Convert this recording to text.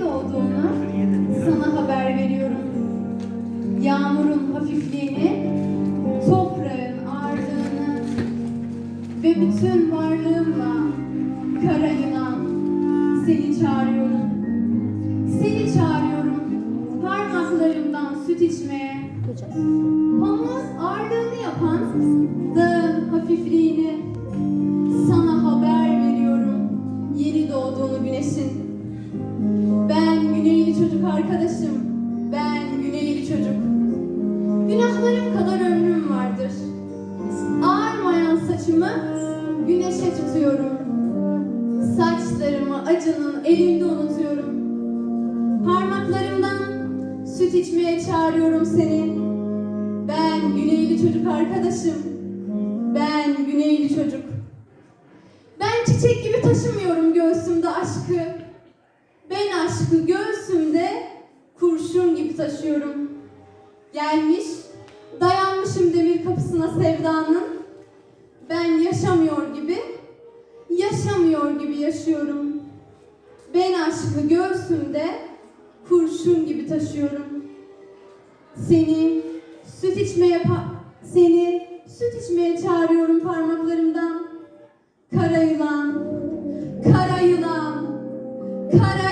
doğduğunu sana haber veriyorum. Yağmurun hafifliğini, toprağın ağırlığını ve bütün varlığımla kara Yunan seni çağırıyorum. Seni çağırıyorum parmaklarımdan süt içmeye. Pamuğun ağırlığını yapan dağın hafifliğini çocuk arkadaşım, ben güneyli çocuk. Günahlarım kadar ömrüm vardır. Ağarmayan saçımı güneşe tutuyorum. Saçlarımı acının elinde unutuyorum. Parmaklarımdan süt içmeye çağırıyorum seni. Ben güneyli çocuk arkadaşım. Ben güneyli çocuk. Ben çiçek gibi taşımıyorum göğsümde aşkı aşkı göğsümde kurşun gibi taşıyorum. Gelmiş, dayanmışım demir kapısına sevdanın. Ben yaşamıyor gibi, yaşamıyor gibi yaşıyorum. Ben aşkı göğsümde kurşun gibi taşıyorum. Seni süt içmeye seni süt içmeye çağırıyorum parmaklarımdan. Kara yılan, kara yılan, kara